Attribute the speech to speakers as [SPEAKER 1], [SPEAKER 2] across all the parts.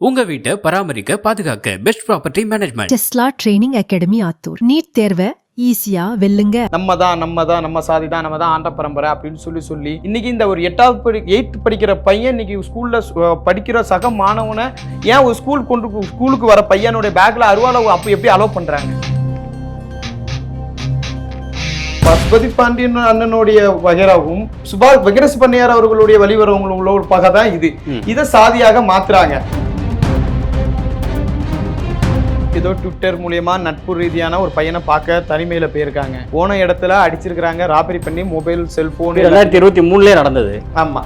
[SPEAKER 1] உங்க வீட்டை பராமரிக்க பாதுகாக்க best property management
[SPEAKER 2] Tesla training academy Attur. NEET தேர்வை ஈஸியா வெல்லுங்க.
[SPEAKER 3] நம்ம தான் நம்ம தான் நம்ம சாதி தான் நம்ம தான் ஆண்ட பரம்பரை அப்படின்னு சொல்லி சொல்லி இன்னைக்கு இந்த ஒரு எட்டாவது படி எயித் படிக்கிற பையன் இன்னைக்கு ஸ்கூல்ல படிக்கிற சக மாணவனை ஏன் ஒரு ஸ்கூல் கொண்டு ஸ்கூலுக்கு வர பையனுடைய பேக்ல அருவாலை அப்போ எப்படி அலோவ் பண்றாங்க? பசுபதி பாண்டியன் அண்ணனுடைய வகைராவும் சுபா வெங்கடேஷ் பண்ணையார் அவர்களுடைய வழிவரவங்களோட பகை தான் இது. இதை சாதியாக மாத்துறாங்க. ஏதோ ட்விட்டர் மூலியமா நட்பு ரீதியான ஒரு பையனை பார்க்க தனிமையில போயிருக்காங்க. போன இடத்துல அடிச்சிருக்காங்க ராபரி பண்ணி மொபைல் செல்போன்
[SPEAKER 4] ரெண்டாயிரத்தி இருபத்தி மூணுலயே நடந்தது.
[SPEAKER 3] ஆமா.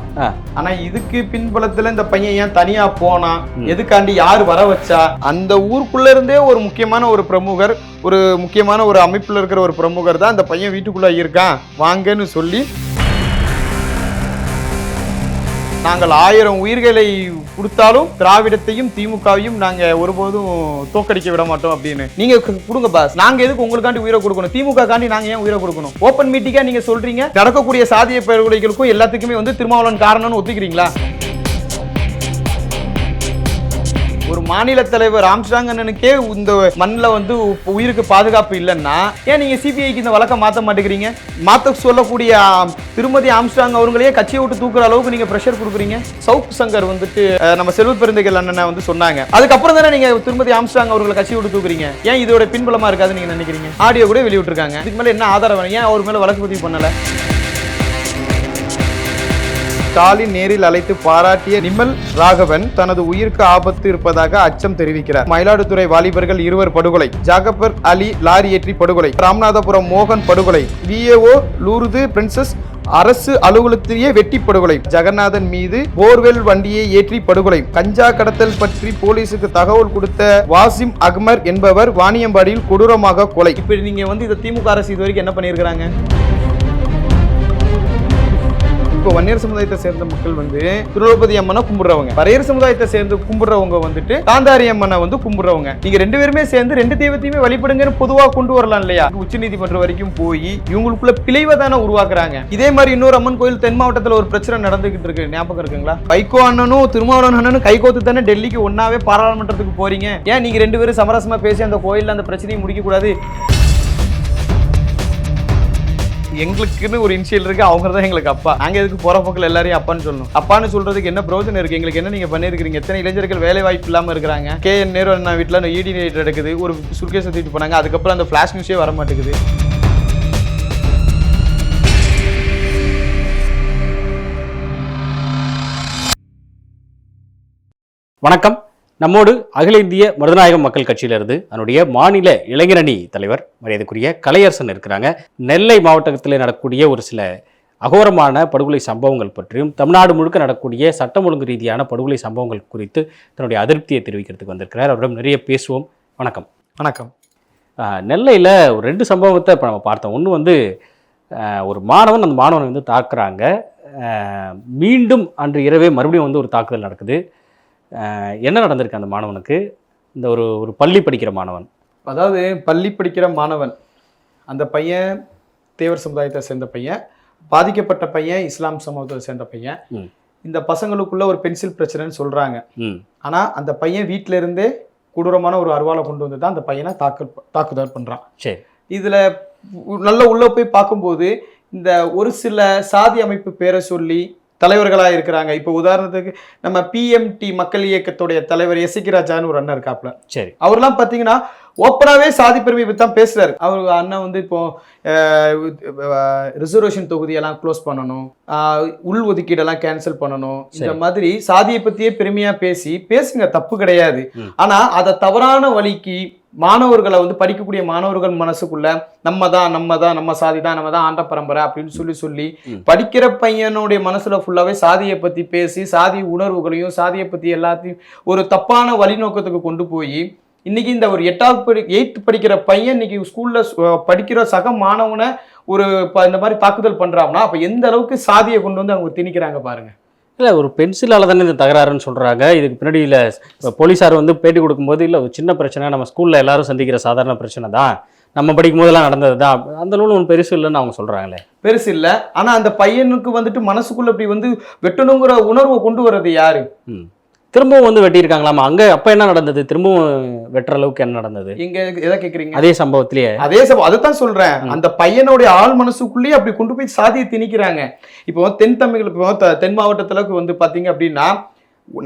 [SPEAKER 3] ஆனா இதுக்கு பின்புலத்துல இந்த பையன் ஏன் தனியா போனான் எதுக்காண்டி யார் வர வச்சா? அந்த ஊருக்குள்ள இருந்தே ஒரு முக்கியமான ஒரு பிரமுகர் ஒரு முக்கியமான ஒரு அமைப்புல இருக்கிற ஒரு பிரமுகர் தான் அந்த பையன் வீட்டுக்குள்ள இருக்கான். வாங்கன்னு சொல்லி நாங்கள் ஆயிரம் உயிர்களை கொடுத்தாலும் திராவிடத்தையும் திமுகவையும் நாங்க ஒருபோதும் தோக்கடிக்க விட மாட்டோம் அப்படின்னு. நீங்க கொடுங்க பாஸ் நாங்க எதுக்கு உங்களுக்காண்டி உயிரை கொடுக்கணும்? திமுக காண்டி நாங்க ஏன் உயிரை கொடுக்கணும்? ஓப்பன் மீட்டிங்கா நீங்க சொல்றீங்க? நடக்கக்கூடிய சாதிய பேரவைகளுக்கும் எல்லாத்துக்குமே வந்து திருமாவளவன் காரணம்னு ஒத்துக்கிறீங்களா? ஒரு மாநில தலைவர் ஆம்ஸ்டாங் அண்ணனுக்கே இந்த மண்ணில் வந்து உ- உயிருக்கு பாதுகாப்பு இல்லைன்னா ஏன் நீங்கள் சிபிஐக்கு இந்த வழக்கை மாற்ற மாட்டேங்கிறீங்க? மாற்ற சொல்லக்கூடிய திருமதி ஆம்ஸ்டாங் அவங்களையே கட்சியை விட்டு தூக்குற அளவுக்கு நீங்கள் ப்ரெஷர் கொடுக்குறீங்க? சவுக் சங்கர் வந்துட்டு நம்ம செல்வ பெருந்தைகள் அண்ணனை வந்து சொன்னாங்க. அதுக்கப்புறம் தானே நீங்கள் திருமதி ஆம்ஸ்டாங் அவர்களை கட்சியை விட்டு தூக்குறீங்க? ஏன் இதோட பின்பலமாக இருக்காதுன்னு நீங்கள் நினைக்கிறீங்க? ஆடியோ கூட வெளியிட்டிருக்காங்க. இதுக்கு மேலே என்ன ஆதாரம் வேணும்? ஏன் அவர் மேலே வழக்கு பதிவு பண்ணலை? ஸ்டாலின் நேரில் அழைத்து பாராட்டிய நிமல் ராகவன் தனது உயிருக்கு ஆபத்து இருப்பதாக அச்சம் தெரிவிக்கிறார். மயிலாடுதுறை வாலிபர்கள் இருவர் படுகொலை. ஜாகபர் அலி லாரி ஏற்றி படுகொலை. ராமநாதபுரம் மோகன் படுகொலை. விஏஓ லூர்து பிரின்சஸ் அரசு அலுவலகத்திலேயே வெட்டி படுகொலை. ஜெகநாதன் மீது போர்வெல் வண்டியை ஏற்றி படுகொலை. கஞ்சா கடத்தல் பற்றி போலீசுக்கு தகவல் கொடுத்த வாசிம் அக்மர் என்பவர் வாணியம்பாடியில் கொடூரமாக கொலை. இப்படி நீங்க வந்து இந்த திமுக அரசு இது வரைக்கும் என்ன பண்ணியிருக்கிறாங்க? இப்போ வன்னியர் சமுதாயத்தை சேர்ந்த மக்கள் வந்து திருநூபதி அம்மனை கும்பிடுறவங்க பரையர் சமுதாயத்தை சேர்ந்து கும்பிடுறவங்க வந்துட்டு காந்தாரி அம்மனை வந்து கும்பிடுறவங்க. நீங்க ரெண்டு பேருமே சேர்ந்து ரெண்டு தெய்வத்தையுமே வழிபடுங்கன்னு பொதுவா கொண்டு வரலாம் இல்லையா? உச்ச நீதிமன்றம் வரைக்கும் போய் இவங்களுக்குள்ள பிழைவை தானே உருவாக்குறாங்க. இதே மாதிரி இன்னொரு அம்மன் கோயில் தென் மாவட்டத்தில் ஒரு பிரச்சனை நடந்துகிட்டு இருக்கு. ஞாபகம் இருக்குங்களா? வைகோ அண்ணனும் திருமாவளவன் அண்ணனும் கைகோத்து தானே டெல்லிக்கு ஒன்னாவே பாராளுமன்றத்துக்கு போறீங்க. ஏன் நீங்க ரெண்டு பேரும் சமரசமா பேசி அந்த கோயில்ல அந்த பிரச்சனையை முடிக்க கூடாது எங்களுக்குன்னு ஒரு இனிஷியல் இருக்கு அவங்க தான் எங்களுக்கு அப்பா. நாங்க எதுக்கு போற போக்கில் எல்லாரையும் அப்பான்னு சொல்லணும். அப்பான்னு சொல்றதுக்கு என்ன பிரோஜனம் இருக்கு? எங்களுக்கு என்ன நீங்க பண்ணிருக்கீங்க எத்தனை இளைஞர்கள் வேலை வாய்ப்பு இல்லாம இருக்கிறாங்க? கே என் நேரு அண்ணா வீட்டுல அந்த இடி நைட் எடுக்குது ஒரு சுர்கேஸ் தூக்கிட்டு போனாங்க. அதுக்கப்புறம் அந்த ஃபிளாஷ் நியூஸே வர மாட்டேங்குது.
[SPEAKER 4] வணக்கம். நம்மோடு அகில இந்திய மருதநாயகம் மக்கள் கட்சியிலிருந்து அதனுடைய மாநில இளைஞரணி தலைவர் மரியாதைக்குரிய கலையரசன் இருக்கிறாங்க. நெல்லை மாவட்டத்தில் நடக்கக்கூடிய ஒரு சில அகோரமான படுகொலை சம்பவங்கள் பற்றியும் தமிழ்நாடு முழுக்க நடக்கக்கூடிய சட்டம் ஒழுங்கு ரீதியான படுகொலை சம்பவங்கள் குறித்து தன்னுடைய அதிருப்தியை தெரிவிக்கிறதுக்கு வந்திருக்கிறார். அவரிடம் நிறைய பேசுவோம். வணக்கம்.
[SPEAKER 3] வணக்கம்.
[SPEAKER 4] நெல்லையில் ஒரு ரெண்டு சம்பவத்தை இப்போ நம்ம பார்த்தோம். ஒன்று வந்து ஒரு மாணவன் அந்த மாணவனை வந்து தாக்குறாங்க. மீண்டும் அன்று இரவே மறுபடியும் வந்து ஒரு தாக்குதல் நடக்குது. என்ன நடந்திருக்கு அந்த மாணவனுக்கு? இந்த ஒரு ஒரு பள்ளி படிக்கிற மாணவன்.
[SPEAKER 3] அதாவது பள்ளி படிக்கிற மாணவன் அந்த பையன் தேவர் சமுதாயத்தை சேர்ந்த பையன் பாதிக்கப்பட்ட பையன் இஸ்லாம் சமூகத்தை சேர்ந்த பையன்.
[SPEAKER 4] இந்த
[SPEAKER 3] பசங்களுக்குள்ள ஒரு பென்சில் பிரச்சனைன்னு சொல்றாங்க.
[SPEAKER 4] ம்.
[SPEAKER 3] ஆனா அந்த பையன் வீட்ல இருந்தே கொடூரமான ஒரு அருவாளை கொண்டு வந்து தான் அந்த பையனை தாக்கல் தாக்குதல் பண்றான்.
[SPEAKER 4] சரி.
[SPEAKER 3] இதுல நல்ல உள்ள போய் பார்க்கும்போது இந்த ஒரு சில சாதி அமைப்பு பேரை சொல்லி தலைவர்களா இருக்கிறாங்க. இப்போ உதாரணத்துக்கு நம்ம பிஎம்டி மக்கள் இயக்கத்துடைய தலைவர் எசிகி ராஜான்னு ஒரு அண்ணன் இருக்காப்ல
[SPEAKER 4] சரி.
[SPEAKER 3] அவர்லாம் பார்த்தீங்கன்னா ஓப்பனாவே சாதி பெருமை பற்றி தான் பேசுறாரு. அவர் அண்ணன் வந்து இப்போ ரிசர்வேஷன் தொகுதியெல்லாம் க்ளோஸ் பண்ணணும். உள் ஒதுக்கீடெல்லாம் கேன்சல் பண்ணணும். இந்த. மாதிரி சாதியை பத்தியே பெருமையா பேசி பேசுங்க தப்பு கிடையாது.
[SPEAKER 4] ம்.
[SPEAKER 3] ஆனா அதை தவறான வழிக்கு மாணவர்களை வந்து படிக்கக்கூடிய மாணவர்கள் மனசுக்குள்ள நம்ம தான் நம்ம தான் நம்ம சாதி தான் நம்ம தான் ஆண்ட பரம்பரை அப்படின்னு சொல்லி சொல்லி. படிக்கிற பையனுடைய மனசுல ஃபுல்லாவே சாதியை பத்தி பேசி சாதி உணர்வுகளையும் சாதியை பத்தி எல்லாத்தையும் ஒரு தப்பான வழிநோக்கத்துக்கு கொண்டு போய் இன்னைக்கு இந்த ஒரு எட்டாவது படி எயித்து படிக்கிற பையன் இன்னைக்கு ஸ்கூல்ல படிக்கிற சக மாணவனை ஒரு இந்த மாதிரி தாக்குதல் பண்றாங்கன்னா அப்ப எந்த அளவுக்கு சாதியை கொண்டு வந்து அவங்க திணிக்கிறாங்க பாருங்க
[SPEAKER 4] இல்லை ஒரு பென்சிலால் தானே இந்த தகராறுன்னு சொல்கிறாங்க இதுக்கு பின்னாடி இல்லை போலீஸார் வந்து பேட்டி கொடுக்கும்போது இல்லை ஒரு சின்ன பிரச்சனை நம்ம ஸ்கூலில் எல்லாரும் சந்திக்கிற சாதாரண பிரச்சனை தான். நம்ம படிக்கும் போதெல்லாம் நடந்தது தான். அந்த அளவில் ஒன்றும் பெருசு இல்லைன்னு அவங்க சொல்கிறாங்களே
[SPEAKER 3] பெருசு இல்ல. ஆனா அந்த பையனுக்கு வந்துட்டு மனசுக்குள்ள இப்படி வந்து வெட்டணுங்கிற உணர்வை கொண்டு வர்றது யாரு?
[SPEAKER 4] திரும்பவும் வந்து வெட்டியிருக்காங்களாமா? அங்க அப்ப என்ன நடந்தது? திரும்பவும் வெட்டுற அளவுக்கு என்ன நடந்தது?
[SPEAKER 3] இங்க எதை கேக்குறீங்க?
[SPEAKER 4] அதே சம்பவத்திலேயே
[SPEAKER 3] அதே சமயம் அதைத்தான் சொல்றேன். அந்த பையனுடைய ஆள் மனசுக்குள்ளேயே அப்படி கொண்டு போய் சாதியை திணிக்கிறாங்க. இப்போ தென் தமிழ் இப்போ தென் மாவட்டத்துல வந்து பாத்தீங்க அப்படின்னா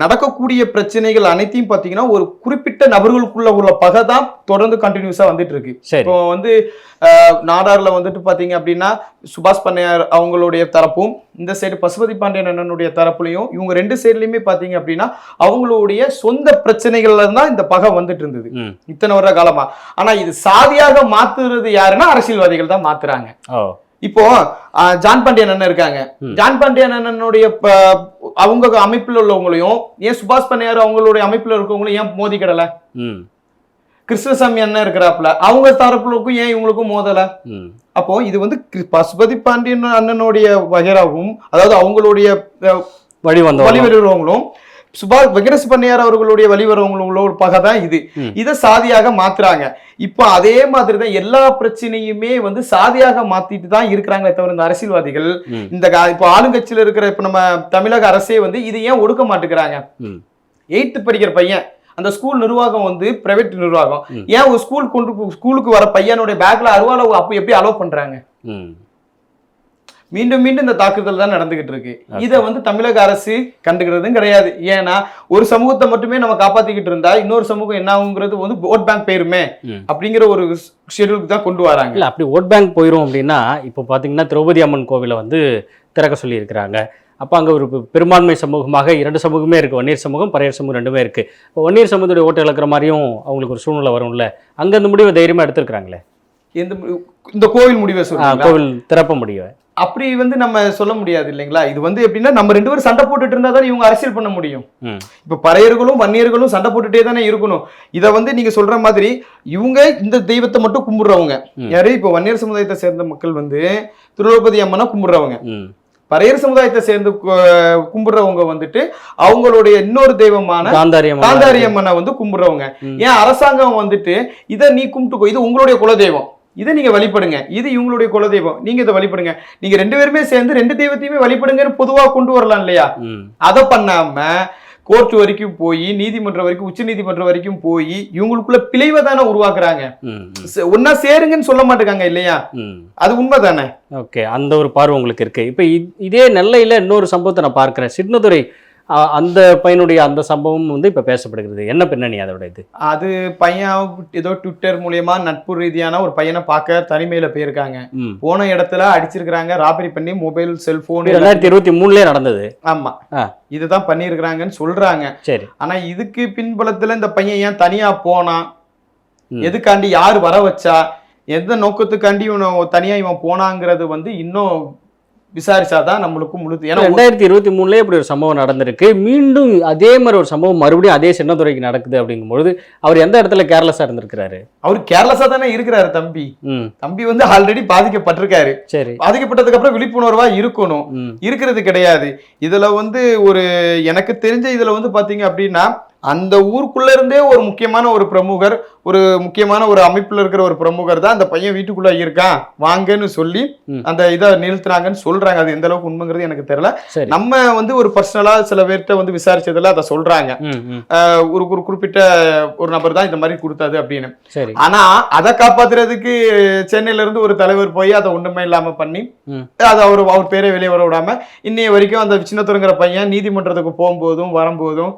[SPEAKER 3] நடக்கக்கூடிய பிரச்சனைகள் அனைத்தையும் பாத்தீங்கன்னா ஒரு குறிப்பிட்ட நபர்களுக்குள்ள உள்ள பகை தான் தொடர்ந்து கண்டினியூஸா வந்துட்டு இருக்கு. இப்போ வந்து நாடார்ல வந்துட்டு பாத்தீங்க அப்படின்னா சுபாஷ் பண்ணையார் அவங்களுடைய தரப்பும் இந்த சைடு பசுபதி பாண்டியன் அண்ணனுடைய தரப்புலையும் இவங்க ரெண்டு சைட்லயுமே பாத்தீங்க அப்படின்னா அவங்களுடைய சொந்த பிரச்சனைகள்ல தான் இந்த பகை வந்துட்டு இருந்தது. இத்தனை வருட காலமா. ஆனா இது சாதியாக மாத்துறது யாருன்னா அரசியல்வாதிகள் தான் மாத்துறாங்க. இப்போ ஜான் பாண்டியன் அண்ணன் இருக்காங்க. ஜான் பாண்டியன் அண்ணனுடைய அவங்க அமைப்புல உள்ளவங்களையும் ஏன் சுபாஷ் பண்ணையார் அவங்களுடைய அமைப்புல இருக்கவங்களையும் ஏன் மோதி கிடல? கிருஷ்ணசாமி அண்ணன் இருக்கிறாப்புல. அவங்க தரப்புலக்கும் ஏன் இவங்களுக்கும் மோதல? அப்போ இது வந்து பசுபதி பாண்டியன் அண்ணனுடைய வகைராவும் அதாவது அவங்களுடைய
[SPEAKER 4] வழி வந்த
[SPEAKER 3] வழி வருகிறவங்களும் சுபாஷ் வெங்கடேஷ் பண்ணையார் அவர்களுடைய வழி வரவங்களோட ஒரு பகை தான் இது. இதை சாதியாக மாத்துறாங்க. இப்போ அதே மாதிரி தான் எல்லா பிரச்சனையுமே வந்து சாதியாக மாத்திட்டு தான் இருக்கிறாங்களே தவிர இந்த அரசியல்வாதிகள் இந்த இப்போ ஆளுங்கட்சியில இருக்கிற இப்போ நம்ம தமிழக அரசே வந்து இதை ஏன் ஒடுக்க மாட்டேங்கிறாங்க? எயித்து படிக்கிற பையன் அந்த ஸ்கூல் நிர்வாகம் வந்து பிரைவேட் நிர்வாகம். ஏன் ஒரு ஸ்கூல் கொண்டு ஸ்கூலுக்கு வர பையனுடைய பேக்ல அருவாலை அப்போ எப்படி அலோவ் பண்றாங்க? மீண்டும் மீண்டும் இந்த தாக்குதல் தான் நடந்துகிட்டு இருக்கு. இதை வந்து தமிழக அரசு கண்டுக்கிறதும் கிடையாது. ஏன்னா ஒரு சமூகத்தை மட்டுமே நம்ம காப்பாத்திக்கிட்டு இருந்தா இன்னொரு சமூகம் என்ன ஆகுங்கிறது வந்து ஓட் பேங்க் போயிருமே. அப்படிங்கிற ஒரு ஷெடியூலுக்கு தான் கொண்டு வராங்க.
[SPEAKER 4] இல்ல அப்படி ஓட் பேங்க் போயிரும் அப்படின்னா இப்போ பாத்தீங்கன்னா திரௌபதி அம்மன் கோவிலை வந்து திறக்க சொல்லியிருக்கிறாங்க. அப்போ அங்கே ஒரு பெரும்பான்மை சமூகமாக இரண்டு சமூகமே இருக்கு. வன்னியர் சமூகம் பறையர் சமூகம் ரெண்டுமே இருக்கு. இப்போ வன்னியர் சமூகத்துடைய ஓட்டு இழக்கிற மாதிரியும் அவங்களுக்கு ஒரு சூழ்நிலை வரும்ல. அங்க இந்த முடிவை தைரியமா எடுத்திருக்கிறாங்களே?
[SPEAKER 3] எந்த இந்த கோவில் முடிவை
[SPEAKER 4] கோவில் திறப்ப முடியும்
[SPEAKER 3] அப்படி வந்து நம்ம சொல்ல முடியாது இல்லைங்களா? இது வந்து எப்படின்னா நம்ம ரெண்டு பேரும் சண்டை போட்டுட்டு இருந்தா தான் இவங்க அரசியல் பண்ண முடியும். இப்ப பறையர்களும் வன்னியர்களும் சண்டை போட்டுட்டே தானே இருக்கணும். இதை வந்து நீங்க சொல்ற மாதிரி இவங்க இந்த தெய்வத்தை மட்டும் கும்பிடுறவங்க. யாரு? இப்ப வன்னியர் சமுதாயத்தை சேர்ந்த மக்கள் வந்து திருவள்ளுவதி அம்மனை கும்பிடுறவங்க. பறையர் சமுதாயத்தை சேர்ந்து கும்பிடுறவங்க வந்துட்டு அவங்களுடைய இன்னொரு தெய்வமான
[SPEAKER 4] காந்தாரி அம்மன்.
[SPEAKER 3] காந்தாரி அம்மனை வந்து கும்பிடுறவங்க. ஏன் அரசாங்கம் வந்துட்டு இதை நீ கும்பிட்டுக்கோ இது உங்களுடைய குலதெய்வம். இதை நீங்க வழிபடுங்க. இது இவங்களுடைய குலதெய்வம். நீங்க இதை வழிபடுங்க. நீங்க ரெண்டு பேருமே சேர்ந்து ரெண்டு தெய்வத்தையுமே வழிபடுங்கன்னு பொதுவா கொண்டு வரலாம் இல்லையா? அதை பண்ணாம கோர்ட் வரைக்கும் போய் நீதிமன்றம் வரைக்கும் உச்ச நீதிமன்றம் வரைக்கும் போய் இவங்களுக்குள்ள பிழைவை தானே உருவாக்குறாங்க. ஒண்ணா சேருங்கன்னு சொல்ல மாட்டேங்காங்க இல்லையா? அது உண்மைதானே?
[SPEAKER 4] ஓகே அந்த ஒரு பார்வை உங்களுக்கு இருக்கு. இப்போ இதே நெல்லையில் இன்னொரு சம்பவத்தை நான் பார்க்கிறேன். சின்னதுரை அந்த பையனுடைய அந்த சம்பவம் வந்து இப்போ பேசப்படுகிறது. என்ன பின்னணி அதோட இது?
[SPEAKER 3] அது பையன் ஏதோ ட்விட்டர் மூலியமா நட்பு ரீதியான ஒரு பையனை பார்க்க தனிமையில போயிருக்காங்க. போன இடத்துல அடிச்சிருக்கிறாங்க ராபரி பண்ணி மொபைல் செல்போன்
[SPEAKER 4] ரெண்டாயிரத்தி இருபத்தி மூணுலேயே நடந்தது.
[SPEAKER 3] ஆமா.
[SPEAKER 4] ஆ.
[SPEAKER 3] இதுதான் பண்ணியிருக்கிறாங்கன்னு சொல்றாங்க.
[SPEAKER 4] சரி.
[SPEAKER 3] ஆனா இதுக்கு பின்புலத்துல இந்த பையன் ஏன் தனியா போனான். எதுக்காண்டி யார் வர வச்சா? எந்த நோக்கத்துக்காண்டி இவன் தனியா இவன் போனாங்கிறது வந்து இன்னும் விசாரிச்சாதான் நம்மளுக்கு முழுது ஏன்னா
[SPEAKER 4] ரெண்டாயிரத்தி இருபத்தி மூணுலேயே இப்படி ஒரு சம்பவம் நடந்திருக்கு. மீண்டும் அதே மாதிரி ஒரு சம்பவம் மறுபடியும் அதே சின்னதுரைக்கு நடக்குது அப்படிங்கும்பொழுது அவர் எந்த இடத்துல கேர்லெஸ்ஸாக இருந்திருக்கிறாரு?
[SPEAKER 3] அவர் கேர்லஸா தானே இருக்கிறாரு தம்பி. தம்பி வந்து ஆல்ரெடி பாதிக்கப்பட்டிருக்காரு.
[SPEAKER 4] சரி.
[SPEAKER 3] பாதிக்கப்பட்டதுக்கு அப்புறம் விழிப்புணர்வா இருக்கணும். இருக்கிறது கிடையாது. இதுல வந்து ஒரு எனக்கு தெரிஞ்ச இதுல வந்து பாத்தீங்க அப்படின்னா அந்த ஊருக்குள்ள இருந்தே ஒரு முக்கியமான ஒரு பிரமுகர் ஒரு முக்கியமான ஒரு அமைப்புல இருக்கிற ஒரு பிரமுகர் தான் அந்த பையன் வீட்டுக்குள்ள இருக்கான். வாங்கன்னு சொல்லி. அந்த இதை நிறுத்துறாங்கன்னு சொல்றாங்க. அது எந்த அளவுக்கு உண்மைங்கிறது எனக்கு தெரியல. நம்ம வந்து ஒரு பர்சனலா சில பேர்கிட்ட வந்து விசாரிச்சதுல அதை அஹ் ஒரு ஒரு குறிப்பிட்ட ஒரு நபர் தான் இந்த மாதிரி கொடுத்தாது அப்படின்னு.
[SPEAKER 4] சரி.
[SPEAKER 3] ஆனா அதை காப்பாத்துறதுக்கு சென்னையில இருந்து ஒரு தலைவர் போய் அதை ஒண்ணுமே இல்லாம பண்ணி. அது அவர் அவர் பேரே வெளியே வர விடாம இன்னைய வரைக்கும் அந்த சின்னத்துறங்கிற பையன் நீதிமன்றத்துக்கு போகும்போதும் வரும்போதும்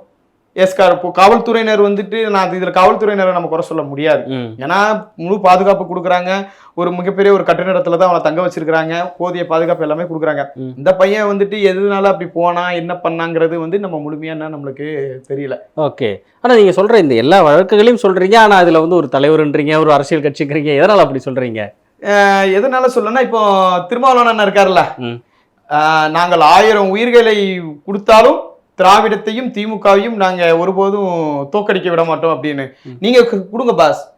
[SPEAKER 3] எஸ்கார் இப்போ காவல்துறையினர் வந்துட்டு நான் இதுல காவல்துறையினரை நம்ம குறை சொல்ல முடியாது. ஏன்னா முழு பாதுகாப்பு கொடுக்குறாங்க. ஒரு மிகப்பெரிய ஒரு கட்டிடத்துல தான் அவனை தங்க வச்சிருக்காங்க போதிய பாதுகாப்பு எல்லாமே கொடுக்குறாங்க. இந்த பையன் வந்துட்டு எதுனால அப்படி போனா என்ன பண்ணாங்கிறது வந்து நம்ம முழுமையா என்ன நம்மளுக்கு தெரியல.
[SPEAKER 4] ஓகே. ஆனா நீங்க சொல்ற இந்த எல்லா வழக்குகளையும் சொல்றீங்க. ஆனா அதுல வந்து ஒரு தலைவர்ன்றீங்க ஒரு அரசியல் கட்சிங்கிறீங்க எதனால அப்படி சொல்றீங்க?
[SPEAKER 3] அஹ் எதனால சொல்லனா இப்போ திருமாவளவன் அண்ணன் இருக்காருல்ல. நாங்கள் ஆயிரம் உயிர்களை கொடுத்தாலும் திராவிடத்தையும் திமுகவையும் நாங்க ஒருபோதும் தோக்கடிக்க விட மாட்டோம் அப்படின்னு.
[SPEAKER 4] ம்.
[SPEAKER 3] நீங்க கு- கொடுங்க பாஸ்.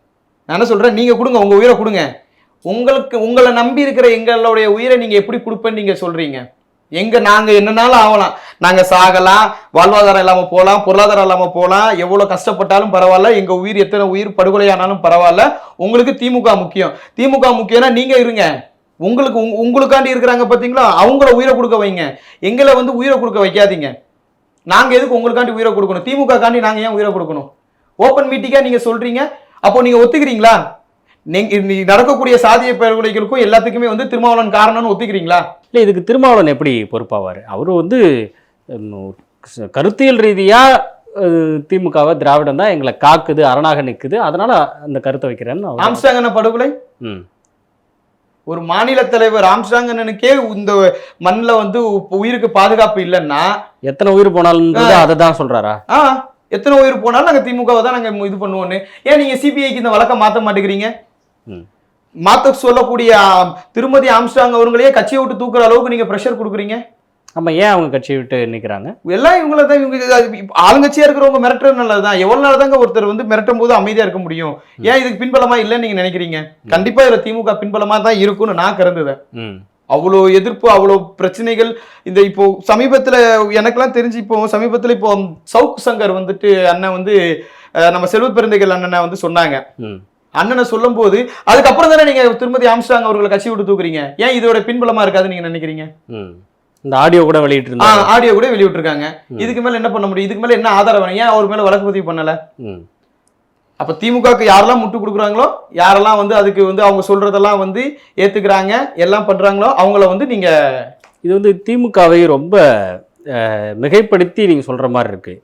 [SPEAKER 3] நான் என்ன சொல்றேன்? நீங்க கொடுங்க உங்க உயிரை கொடுங்க. உங்களுக்கு உங்களை நம்பி இருக்கிற எங்களுடைய உயிரை நீங்க எப்படி கொடுப்பேன்னு நீங்க சொல்றீங்க? எங்க நாங்க என்னனாலும் ஆகலாம். நாங்க சாகலாம் வாழ்வாதாரம் இல்லாம போகலாம் பொருளாதாரம் இல்லாம போகலாம் எவ்வளவு கஷ்டப்பட்டாலும் பரவாயில்ல. எங்க உயிர் எத்தனை உயிர் படுகொலையானாலும் பரவாயில்ல. உங்களுக்கு திமுக முக்கியம். திமுக முக்கியம்னா நீங்க இருங்க. உங்களுக்கு உங்க- உங்களுக்காண்டி இருக்கிறாங்க பாத்தீங்களா? அவங்கள உயிரை கொடுக்க வைங்க. எங்களை வந்து உயிரை கொடுக்க வைக்காதீங்க. நாங்க எதுக்கு உங்களுக்காண்டி உயிரை கொடுக்கணும்? திமுக காண்டி நாங்க ஏன் உயிரை கொடுக்கணும்? ஓப்பன் மீட்டிங்கா நீங்க சொல்றீங்க. அப்போ நீங்க ஒத்துக்கிறீங்களா? நீங்க இன்னைக்கு நடக்கக்கூடிய சாதிய படுகொலைகளுக்கும் எல்லாத்துக்குமே வந்து திருமாவளவன் காரணம்னு ஒத்துக்கிறீங்களா?
[SPEAKER 4] இல்லை இதுக்கு திருமாவளவன் எப்படி பொறுப்பாவார்? அவர் வந்து கருத்தியல் ரீதியாக திமுகவை திராவிடம் தான் எங்களை காக்குது அரணாக நிற்குது அதனால அந்த கருத்தை வைக்கிறேன்னு
[SPEAKER 3] ஆம்ஸ்டாங்கன படுகொலை?
[SPEAKER 4] ம்.
[SPEAKER 3] ஒரு மாநில தலைவர் ஆம்ஸ்டாங்கனுக்கே இந்த மண்ணுல வந்து உயிருக்கு பாதுகாப்பு இல்லைன்னா
[SPEAKER 4] எத்தனை உயிர் போனாலும் அதை தான் சொல்றாரா?
[SPEAKER 3] ஆ எத்தனை உயிர் போனாலும் நாங்க திமுகவை தான் நாங்க இது பண்ணுவோன்னு. ஏன் நீங்க சிபிஐக்கு இந்த வழக்கை மாத்த மாட்டேங்கிறீங்க?
[SPEAKER 4] ம்.
[SPEAKER 3] மாத்த சொல்லக்கூடிய திருமதி ஆம்ஸ்டாங் அவங்களையே கட்சியை விட்டு தூக்குற அளவுக்கு நீங்க பிரஷர் கொடுக்குறீங்க?
[SPEAKER 4] ஆமா ஏன் அவங்க கட்சியை விட்டு நிற்கிறாங்க
[SPEAKER 3] எல்லாம் இவங்கள தான் இவங்க அது இப்ப ஆளுங்கட்சியா இருக்கிறவங்க மிரட்டுறது நல்லதுதான். எவ்வளவு நாள் தாங்க ஒருத்தர் வந்து மிரட்டும் போது அமைதியா இருக்க முடியும்? ஏன் இதுக்கு பின்பலமா இல்லைன்னு நீங்க நினைக்கிறீங்க? கண்டிப்பா இதுல திமுக பின்பலமா தான் இருக்கும்னு நான் கருதுவேன்
[SPEAKER 4] ம்.
[SPEAKER 3] அவ்வளோ எதிர்ப்பு அவ்வளோ பிரச்சனைகள் இந்த இப்போ சமீபத்துல எனக்கெல்லாம் தெரிஞ்சு இப்போ சமீபத்துல இப்போ சவுக் சங்கர் வந்துட்டு அண்ணன் வந்து நம்ம செல்வ பெருந்தைகள் அண்ணனை வந்து சொன்னாங்க. அண்ணனை சொல்லும்போது அதுக்கப்புறம் தானே நீங்க திருமதி ஆம்ஸ்டாங் அவர்களை கட்சி விட்டு தூக்குறீங்க? ஏன் இதோட பின்பலமா இருக்காதுன்னு நீங்க நினைக்கிறீங்க?
[SPEAKER 4] இந்த ஆடியோ கூட வெளியிட்டு
[SPEAKER 3] ஆ,
[SPEAKER 4] இருந்தாங்க
[SPEAKER 3] ஆடியோ கூட வெளியிட்டிருக்காங்க. இதுக்கு மேல என்ன பண்ண முடியும்? இதுக்கு மேல என்ன ஆதாரம் வேணும்? ஏன் அவர் மேல வழக்கு பதிவு பண்ணல? அப்ப திமுகக்கு யாரெல்லாம் முட்டு கொடுக்குறாங்களோ யாரெல்லாம் வந்து அதுக்கு வந்து அவங்க சொல்றதெல்லாம் வந்து ஏத்துக்கிறாங்க எல்லாம் பண்றாங்களோ அவங்கள வந்து நீங்க
[SPEAKER 4] இது வந்து திமுகவை ரொம்ப மிகைப்படுத்தி நீங்க சொல்ற மாதிரி இருக்கு.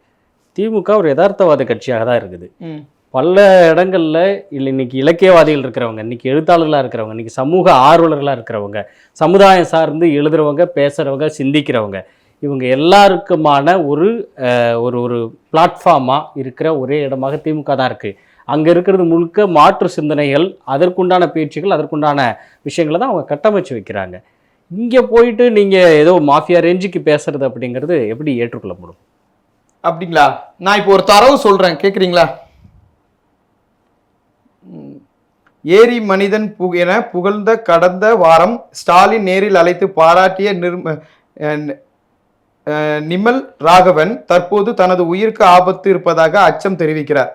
[SPEAKER 4] திமுக ஒரு யதார்த்தவாத கட்சியாக தான் இருக்குது. பல இடங்களில் இல்லை இன்னைக்கு இலக்கியவாதிகள் இருக்கிறவங்க இன்றைக்கி எழுத்தாளர்களாக இருக்கிறவங்க இன்றைக்கி சமூக ஆர்வலர்களாக இருக்கிறவங்க சமுதாயம் சார்ந்து எழுதுறவங்க பேசுகிறவங்க சிந்திக்கிறவங்க இவங்க எல்லாருக்குமான ஒரு ஒரு ஒரு பிளாட்ஃபார்மாக இருக்கிற ஒரே இடமாக திமுக தான் இருக்குது அங்கே இருக்கிறது முழுக்க மாற்று சிந்தனைகள் அதற்குண்டான பேச்சுகள் அதற்குண்டான விஷயங்களை தான் அவங்க கட்டமைச்சு வைக்கிறாங்க. இங்கே போயிட்டு நீங்கள் ஏதோ மாஃபியா ரேஞ்சுக்கு பேசுறது அப்படிங்கிறது எப்படி ஏற்றுக்கொள்ள முடியும்?
[SPEAKER 3] அப்படிங்களா? நான் இப்போ ஒரு தரவு சொல்கிறேன் கேட்குறீங்களா ம். ஏரி மனிதன் பு என புகழ்ந்த கடந்த வாரம் ஸ்டாலின் நேரில் அழைத்து பாராட்டிய நிர்ம நிமல் ராகவன் தற்போது தனது உயிருக்கு ஆபத்து இருப்பதாக அச்சம் தெரிவிக்கிறார்.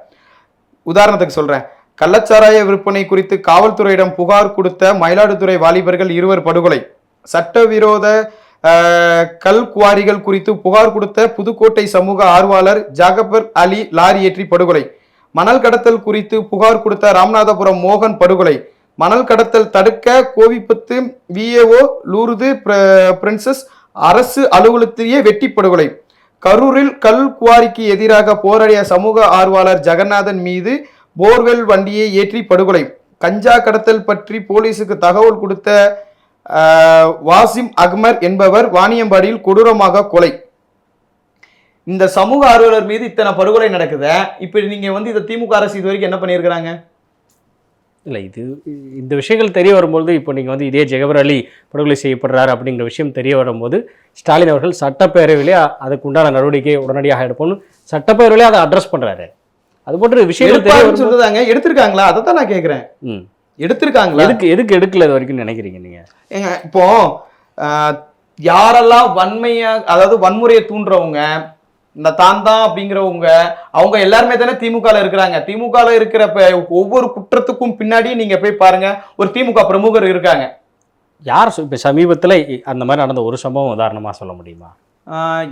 [SPEAKER 3] உதாரணத்துக்கு சொல்றேன். கள்ளச்சாராய விற்பனை குறித்து காவல்துறையிடம் புகார் கொடுத்த மயிலாடுதுறை வாலிபர்கள் இருவர் படுகொலை. சட்டவிரோத கல் குவாரிகள் குறித்து புகார் கொடுத்த புதுக்கோட்டை சமூக ஆர்வலர் ஜாகபர் அலி லாரி ஏற்றி படுகொலை. மணல் கடத்தல் குறித்து புகார் கொடுத்த ராமநாதபுரம் மோகன் படுகொலை. மணல் கடத்தல் தடுக்க கோவிப்பத்து விஏஓ லூர்து பிரின்சஸ் அரசு அலுவலகத்திலேயே வெட்டி படுகொலை. கரூரில் கல் குவாரிக்கு எதிராக போராடிய சமூக ஆர்வலர் ஜெகநாதன் மீது போர்வெல் வண்டியை ஏற்றி படுகொலை. கஞ்சா கடத்தல் பற்றி போலீசுக்கு தகவல் கொடுத்த வாசிம் அக்மர் என்பவர் வாணியம்பாடியில் கொடூரமாக கொலை. இந்த சமூக ஆர்வலர் மீது இத்தனை படுகொலை நடக்குது இப்ப நீங்க வந்து இந்த திமுக அரசு இது வரைக்கும் என்ன பண்ணியிருக்கிறாங்க?
[SPEAKER 4] இல்லை இது இந்த விஷயங்கள் தெரிய வரும்போது இப்போ நீங்கள் வந்து இதே ஜெகபர் அலி படுகொலை செய்யப்படுறாரு அப்படிங்கிற விஷயம் தெரிய வரும்போது ஸ்டாலின் அவர்கள் சட்டப்பேரவையிலே அதுக்கு உண்டான நடவடிக்கை உடனடியாக எடுப்போம்னு சட்டப்பேரவையிலே அதை அட்ரஸ் பண்ணுறாரு அது போன்ற விஷயங்கள் தெரிய
[SPEAKER 3] சொல்லுதாங்க எடுத்திருக்காங்களா? அதை தான் நான் கேக்குறேன்.
[SPEAKER 4] ம்.
[SPEAKER 3] எடுத்திருக்காங்களா?
[SPEAKER 4] எதுக்கு எதுக்கு எடுக்கல இது வரைக்கும் நினைக்கிறீங்க நீங்கள்
[SPEAKER 3] ஏங்க இப்போ யாரெல்லாம் வன்மையா அதாவது வன்முறையை தூண்டுறவங்க இந்த தான் தான் அப்படிங்கிறவங்க அவங்க எல்லாருமே தானே திமுகல இருக்கிறாங்க. திமுகல இருக்கிற ஒவ்வொரு குற்றத்துக்கும் பின்னாடி நீங்க போய் பாருங்க ஒரு திமுக பிரமுகர் இருக்காங்க.
[SPEAKER 4] யார் இப்ப சமீபத்தில் அந்த மாதிரி நடந்த ஒரு சம்பவம் உதாரணமாக சொல்ல முடியுமா?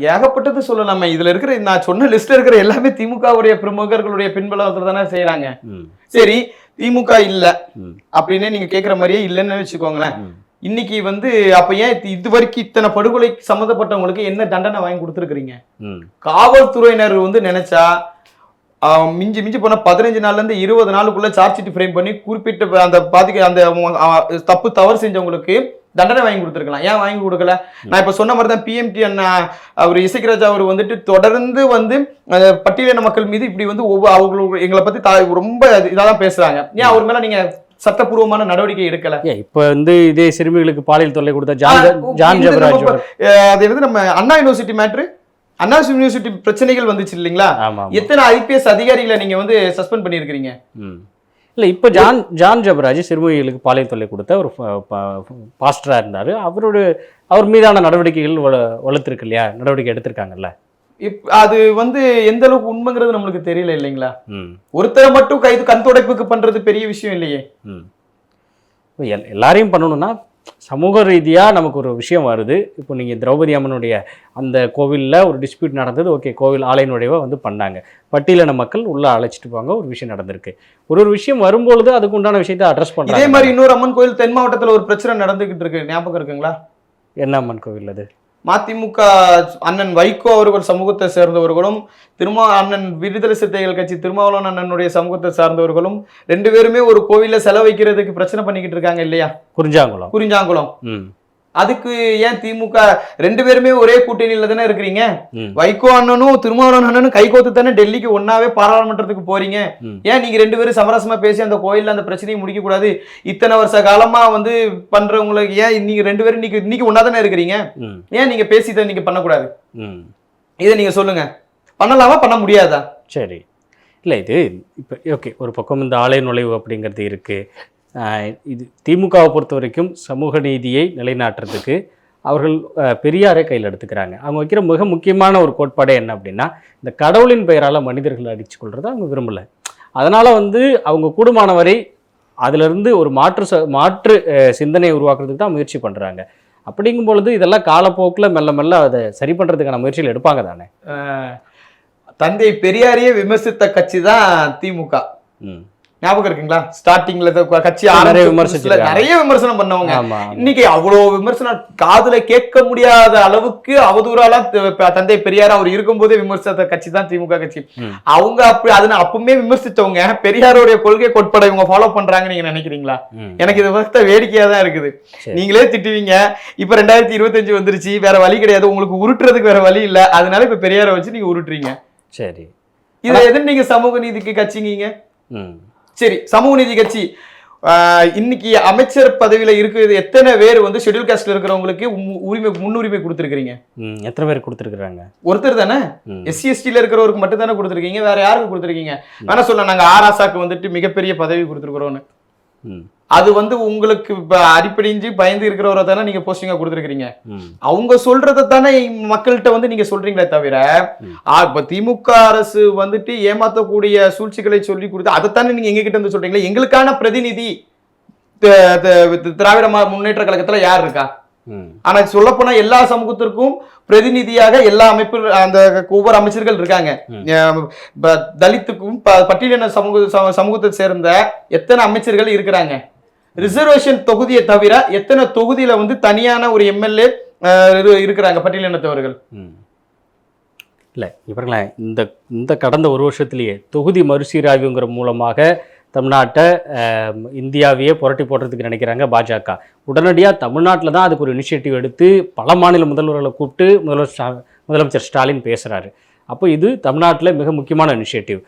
[SPEAKER 3] ஏகப்பட்டது சொல்லலாமே. இதுல இருக்கிற நான் சொன்ன லிஸ்ட்ல இருக்கிற எல்லாமே திமுகவுடைய பிரமுகர்களுடைய பின்பலத்தில் தானே செய்யறாங்க
[SPEAKER 4] ம்.
[SPEAKER 3] சரி திமுக இல்ல அப்படின்னு நீங்க கேக்குற மாதிரியே இல்லைன்னு வச்சுக்கோங்களேன். இன்னைக்கு வந்து அப்ப ஏன் இது- வரைக்கும் இத்தனை படுகொலை சம்மந்தப்பட்டவங்களுக்கு என்ன தண்டனை வாங்கி கொடுத்துருக்கீங்க
[SPEAKER 4] ம்.
[SPEAKER 3] காவல்துறையினர் வந்து நினைச்சா மிஞ்சி மிஞ்சி போன பதினஞ்சு நாள்ல இருந்து இருபது நாளுக்குள்ள சார்ஜ் ஷீட் ஃப்ரேம் பண்ணி குறிப்பிட்ட அந்த பாதிக்க அந்த தப்பு தவறு செஞ்சவங்களுக்கு தண்டனை வாங்கி கொடுத்துருக்கலாம். ஏன் வாங்கி கொடுக்கல? நான் இப்ப சொன்ன மாதிரி தான் பிஎம்டி அண்ணா அவர் இசைக்கராஜ் அவர் வந்துட்டு தொடர்ந்து வந்து பட்டியலின மக்கள் மீது இப்படி வந்து ஒவ்வொரு அவங்களுக்கு எங்களை பத்தி தா- ரொம்ப இதாக தான் பேசுறாங்க. ஏன் அவர் மேல நீங்க சட்டப்பூர்வமான நடவடிக்கை எடுக்கல.
[SPEAKER 4] இப்போ வந்து இதே சிறுமிகளுக்கு பாலியல் தொல்லை கொடுத்த ஜான் ஜான் ஜபராஜ்
[SPEAKER 3] அது வந்து நம்ம Anna university matter Anna university பிரச்சனைகள் வந்துச்சு இல்லைங்களா? எத்தனை ஐபிஎஸ் அதிகாரிகளை நீங்க வந்து சஸ்பெண்ட் பண்ணியிருக்கிறீங்க?
[SPEAKER 4] இல்லை இப்போ ஜான் ஜான் ஜபராஜ் சிறுமிகளுக்கு பாலியல் தொல்லை கொடுத்த ஒரு பாஸ்டராக இருந்தார். அவரோட அவர் மீதான நடவடிக்கைகள் வலு வலுத்திருக்கு இல்லையா? நடவடிக்கை எடுத்திருக்காங்கல்ல.
[SPEAKER 3] இப் அது வந்து எந்த அளவுக்கு உண்மைங்கிறது நம்மளுக்கு தெரியல இல்லைங்களா?
[SPEAKER 4] ம்.
[SPEAKER 3] ஒருத்தரை மட்டும் கைது கண் துடைப்புக்கு பண்றது பெரிய விஷயம் இல்லையே.
[SPEAKER 4] எல் எல்லாரையும் பண்ணணும்னா சமூக ரீதியாக நமக்கு ஒரு விஷயம் வருது. இப்போ நீங்கள் திரௌபதி அம்மனுடைய அந்த கோவிலில் ஒரு டிஸ்பியூட் நடந்தது. ஓகே கோவில் ஆலய நுழைவை வந்து பண்ணாங்க. பட்டியலின மக்கள் உள்ளே அழைச்சிட்டு போவாங்க ஒரு விஷயம் நடந்திருக்கு. ஒரு ஒரு விஷயம் வரும்பொழுது அதுக்கு உண்டான விஷயத்தை அட்ரஸ்
[SPEAKER 3] இதே
[SPEAKER 4] பண்ணுறாங்க
[SPEAKER 3] மாதிரி இன்னொரு அம்மன் கோயில் தென் மாவட்டத்துல ஒரு பிரச்சனை நடந்துகிட்டு இருக்கு. ஞாபகம் இருக்குங்களா?
[SPEAKER 4] என்ன அம்மன் கோவில் அது?
[SPEAKER 3] மதிமுக அண்ணன் வைகோ அவர்கள் சமூகத்தை சேர்ந்தவர்களும் திருமா அண்ணன் விடுதலை சிறுத்தைகள் கட்சி திருமாவளவன் அண்ணனுடைய சமூகத்தை சார்ந்தவர்களும் ரெண்டு பேருமே ஒரு கோவில்ல செலவைக்கிறதுக்கு பிரச்சனை பண்ணிக்கிட்டு இருக்காங்க இல்லையா?
[SPEAKER 4] குறிஞ்சாங்குளம்.
[SPEAKER 3] குறிஞ்சாங்குளம். அதுக்கு ஏன் திமுக ரெண்டு பேருமே ஒரே கூட்டணியில தானே இருக்கிறீங்க? வைகோ அண்ணனும் திருமாவளவன் அண்ணனும் கைகோத்து தானே டெல்லிக்கு ஒன்னாவே பாராளுமன்றத்துக்கு போறீங்க. ஏன் நீங்க ரெண்டு பேரும் சமரசமா பேசி அந்த கோயில்ல அந்த பிரச்சனையை முடிக்க கூடாது இத்தனை வருஷ காலமா வந்து பண்றவங்களுக்கு ஏன் நீங்க ரெண்டு பேரும் இன்னைக்கு இன்னைக்கு ஒன்னா தானே இருக்கிறீங்க? ஏன் நீங்க பேசி இதை நீங்க பண்ணக்கூடாது? இதை நீங்க சொல்லுங்க. பண்ணலாமா பண்ண முடியாதா?
[SPEAKER 4] சரி. இல்லை இது இப்போ ஓகே ஒரு பக்கம் இந்த ஆலய நுழைவு அப்படிங்கிறது இருக்குது இது திமுகவை பொறுத்த வரைக்கும் சமூக நீதியை நிலைநாட்டுறதுக்கு அவர்கள் பெரியாரை கையில் எடுத்துக்கிறாங்க. அவங்க வைக்கிற மிக முக்கியமான ஒரு கோட்பாடே என்ன அப்படின்னா இந்த கடவுளின் பெயரால் மனிதர்களை அடித்து கொள்றதை அவங்க விரும்பலை. அதனால் வந்து அவங்க கூடுமான வரை அதிலிருந்து ஒரு மாற்று ச மாற்று சிந்தனையை உருவாக்குறதுக்கு தான் முயற்சி பண்ணுறாங்க அப்படிங்கும் பொழுது இதெல்லாம் காலப்போக்கில் மெல்ல மெல்ல அதை சரி பண்ணுறதுக்கான முயற்சிகள் எடுப்பாங்க தானே?
[SPEAKER 3] தந்தை பெரியாரையே விமர்சித்த கட்சி தான் திமுக. ஞாபகம் இருக்குங்களா? ஸ்டார்டிங்ல கட்சி
[SPEAKER 4] நிறைய விமர்சிச்சிருக்காங்க.
[SPEAKER 3] நிறைய விமர்சனம் பண்ணவங்க. இன்னைக்கு அவ்வளவு விமர்சனம் காதுல கேட்க முடியாத அளவுக்கு அவதூறாலாம் தந்தை பெரியார் அவர் இருக்கும்போதே விமர்சித்த கட்சி தான் திமுக கட்சி. அவங்க அப்படி அதனை அப்பவுமே விமர்சித்தவங்க. பெரியாருடைய கொள்கை கோட்பாடை இவங்க ஃபாலோ பண்றாங்கன்னு நீங்க நினைக்கிறீங்களா. எனக்கு இது பார்த்த வேடிக்கையா தான் இருக்குது. நீங்களே திட்டுவீங்க. இப்ப ரெண்டாயிரத்தி இருபத்தஞ்சு வந்துருச்சு. வேற வழி கிடையாது. உங்களுக்கு உருட்டுறதுக்கு வேற வழி இல்ல. அதனால இப்ப பெரியாரை வச்சு நீங்க உருட்டுறீங்க.
[SPEAKER 4] சரி.
[SPEAKER 3] இதுல எது நீங்க சமூக நீதிக்கு கட்சிங்க சரி சமூக நீதி கட்சி இன்னைக்கு அமைச்சர் பதவியில இருக்கிறது எத்தனை பேர் வந்து ஷெட்யூல் காஸ்ட்ல இருக்கிறவங்களுக்கு உரிமை முன்னுரிமை கொடுத்துருக்கீங்க
[SPEAKER 4] எத்தனை பேர் கொடுத்துருக்குறாங்க?
[SPEAKER 3] ஒருத்தர் தானே? எஸ்சி எஸ்டில இருக்கிறவருக்கு மட்டும் தானே கொடுத்துருக்கீங்க வேற யாருக்கு கொடுத்துருக்கீங்க? வேணா சொல்ல நாங்க ஆராசாக்கு வந்துட்டு மிகப்பெரிய பதவி கொடுத்துருக்குறோம்னு.
[SPEAKER 4] ம்.
[SPEAKER 3] அது வந்து உங்களுக்கு இப்ப அடிப்படைஞ்சு பயந்து இருக்கிறவரை தானே நீங்க போஸ்டிங்கா கொடுத்துருக்கீங்க அவங்க சொல்றதை தானே மக்கள்கிட்ட வந்து நீங்க சொல்றீங்களே தவிர இப்ப திமுக அரசு வந்துட்டு ஏமாத்தக்கூடிய சூழ்ச்சிகளை சொல்லி கொடுத்து அதைத்தானே நீங்க எங்க கிட்ட இருந்து சொல்றீங்களா? எங்களுக்கான பிரதிநிதி திராவிட முன்னேற்ற கழகத்துல யார் இருக்கா? ஆனா சொல்ல போனா எல்லா சமூகத்திற்கும் பிரதிநிதியாக எல்லா அமைப்பு அந்த ஒவ்வொரு அமைச்சர்கள் இருக்காங்க. தலித்துக்கும் பட்டியலின சமூக சம- சமூகத்தை சேர்ந்த எத்தனை அமைச்சர்கள் இருக்கிறாங்க? ரிசர்வேஷன் தொகுதியை தவிர எத்தனை தொகுதியில வந்து தனியான ஒரு எம்எல்ஏ இருக்கிறாங்க பட்டியலினத்தவர்கள்?
[SPEAKER 4] இல்லை இவர்களேன் இந்த இந்த கடந்த ஒரு வருஷத்துலேயே தொகுதி மறுசீராய்வுங்கிற மூலமாக தமிழ்நாட்டை இந்தியாவையே புரட்டி போடுறதுக்கு நினைக்கிறாங்க பாஜக. உடனடியாக தமிழ்நாட்டில் தான் அதுக்கு ஒரு இனிஷியேட்டிவ் எடுத்து பல மாநில முதல்வர்களை கூப்பிட்டு முதல்வர் ஸ்டா முதலமைச்சர் ஸ்டாலின் பேசுகிறாரு அப்போ இது தமிழ்நாட்டில் மிக முக்கியமான இனிஷியேட்டிவ்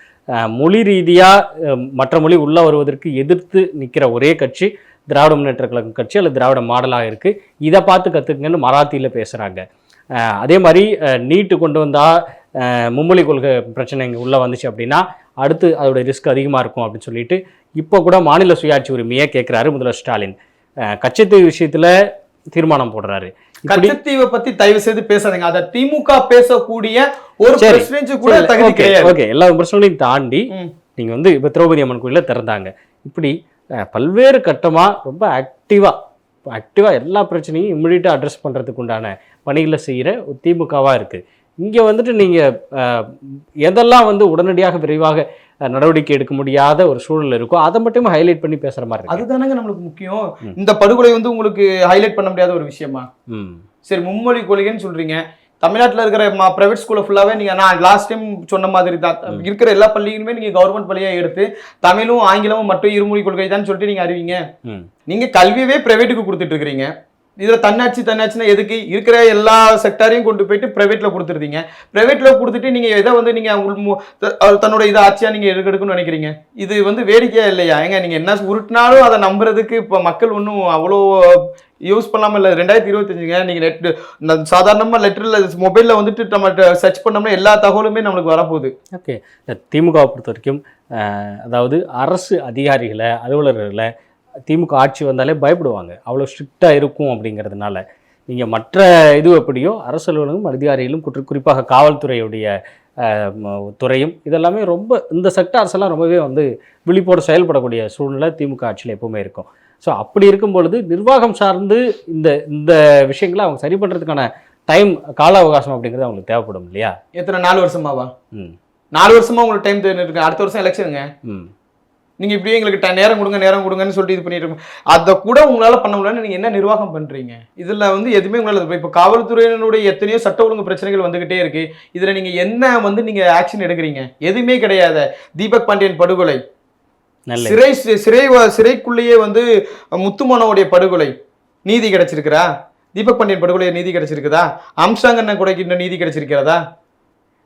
[SPEAKER 4] மொழி ரீதியாக மற்ற மொழி உள்ளே வருவதற்கு எதிர்த்து நிற்கிற ஒரே கட்சி திராவிட முன்னேற்ற கழகம் கட்சி அல்லது திராவிட மாடலாக இருக்குது இதை பார்த்து கற்றுக்குங்கன்னு மராத்தியில் பேசுகிறாங்க அதே மாதிரி நீட்டு கொண்டு வந்தால் மும்மொழி கொள்கை பிரச்சனை இங்கே உள்ளே வந்துச்சு அப்படின்னா அடுத்து அதோட ரிஸ்க் அதிகமாக இருக்கும் அப்படின்னு சொல்லிட்டு இப்போ கூட மாநில சுயாட்சி உரிமையை கேட்குறாரு முதல்வர் ஸ்டாலின். கச்சத்தீவு விஷயத்தில் தீர்மானம் போடுறாரு.
[SPEAKER 3] கச்சத்தீவை பத்தி தயவு செய்து பேசாதீங்க. அத திமுக பேசக்கூடிய ஒரு கூட தகுதி கிடையாது.
[SPEAKER 4] ஓகே. எல்லா விமர்சனங்களையும் தாண்டி
[SPEAKER 3] ம்.
[SPEAKER 4] நீங்கள் வந்து இப்போ திரௌபதி அம்மன் கோயிலில் திறந்தாங்க. இப்படி பல்வேறு கட்டமாக ரொம்ப ஆக்டிவாக ஆக்டிவாக எல்லா பிரச்சனையும் இம்மிடியட்டாக அட்ரஸ் பண்ணுறதுக்கு உண்டான பணிகளை செய்கிற ஒரு திமுகவாக இருக்குது இங்கே வந்துட்டு நீங்கள் எதெல்லாம் வந்து உடனடியாக விரைவாக நடவடிக்கை எடுக்க முடியாத ஒரு சூழல் இருக்கோ அதை மட்டுமே ஹைலைட் பண்ணி பேசுகிற மாதிரி இருக்கு.
[SPEAKER 3] அதுதானங்க நம்மளுக்கு முக்கியம். இந்த படுகொலை வந்து உங்களுக்கு ஹைலைட் பண்ண முடியாத ஒரு விஷயமா? சரி மும்மொழி கொள்கைன்னு சொல்றீங்க. தமிழ்நாட்டுல இருக்கிற பிரைவேட் ஸ்கூல்ல ஃபுல்லாவே நீங்க நான் லாஸ்ட் டைம் சொன்ன மாதிரி தான். இருக்கிற எல்லா பள்ளிகளுமே நீங்க கவர்மெண்ட் பள்ளியா எடுத்து தமிழும் ஆங்கிலமும் மட்டும் இருமொழி கொள்கை தான் சொல்லிட்டு நீங்க அறிவிங்க.
[SPEAKER 4] ம்.
[SPEAKER 3] நீங்க கல்வியவே பிரைவேட்டுக்கு கொடுத்துட்டு இருக்கிறீங்க. இதில் தன்னாட்சி தன்னாட்சினா எதுக்கு? இருக்கிற எல்லா செக்டாரையும் கொண்டு போயிட்டு ப்ரைவேட்டில் கொடுத்துருந்தீங்க ப்ரைவேட்டில் கொடுத்துட்டு நீங்கள் எதை வந்து நீங்கள் தன்னோட இதை ஆட்சியாக நீங்கள் எடுக்கணும்னு நினைக்கிறீங்க? இது வந்து வேடிக்கையாக இல்லையா? ஏங்க நீங்கள் என்ன உருட்டினாலும் அதை நம்புறதுக்கு இப்போ மக்கள் ஒன்றும் அவ்வளோ யூஸ் பண்ணாமல் இல்லை. ரெண்டாயிரத்தி இருபத்தஞ்சுங்க நீங்கள் நெட் சாதாரணமாக லெட்டரில் மொபைலில் வந்துட்டு நம்ம சர்ச் பண்ணோம்னா எல்லா தகவலுமே நம்மளுக்கு வரப்போகுது.
[SPEAKER 4] ஓகே. திமுகவை பொறுத்த வரைக்கும் அதாவது அரசு அதிகாரிகளை அலுவலர்களை திமுக ஆட்சி வந்தாலே பயப்படுவாங்க. அவ்வளோ ஸ்ட்ரிக்டாக இருக்கும் அப்படிங்கிறதுனால. நீங்கள் மற்ற இது எப்படியோ அரசு அலுவலகம் அதிகாரிகளும் குற்ற குறிப்பாக காவல்துறையுடைய துறையும் இதெல்லாமே ரொம்ப இந்த செக்டார்ஸ் எல்லாம் ரொம்பவே வந்து விழிப்போடு செயல்படக்கூடிய சூழ்நிலை திமுக ஆட்சியில் எப்பவுமே இருக்கும். ஸோ அப்படி இருக்கும் பொழுது நிர்வாகம் சார்ந்து இந்த இந்த விஷயங்களை அவங்க சரி பண்ணுறதுக்கான டைம் கால அவகாசம் அப்படிங்கிறது அவங்களுக்கு தேவைப்படும் இல்லையா?
[SPEAKER 3] எத்தனை நாலு வருஷமாவா?
[SPEAKER 4] ம்.
[SPEAKER 3] நாலு வருஷமா உங்களுக்கு டைம் இருக்கு அடுத்த வருஷம் எலெக்ஷனுங்க
[SPEAKER 4] ம்.
[SPEAKER 3] நீங்க இப்படியே எங்களுக்கு நேரம் கொடுங்க நேரம் கொடுங்கன்னு சொல்லிட்டு இது பண்ணிட்டு இருக்கோம். அதை கூட உங்களால பண்ண முடியலன்னு நீங்க என்ன நிர்வாகம் பண்றீங்க? இதுல வந்து எதுவுமே உங்களால இப்போ காவல்துறையினுடைய எத்தனையோ சட்ட ஒழுங்கு பிரச்சனைகள் வந்துகிட்டே இருக்கு. இதுல நீங்க என்ன வந்து நீங்க ஆக்ஷன் எடுக்கிறீங்க? எதுவுமே கிடையாது. தீபக் பாண்டியன் படுகொலை. சிறை சிறை சிறைக்குள்ளேயே வந்து முத்துமனோடைய படுகொலை. நீதி கிடைச்சிருக்கிறா தீபக் பாண்டியன் படுகொலை நீதி கிடைச்சிருக்குதா? அம்சாங்கண்ண கொலைக்கு இன்னும் நீதி கிடைச்சிருக்கிறதா?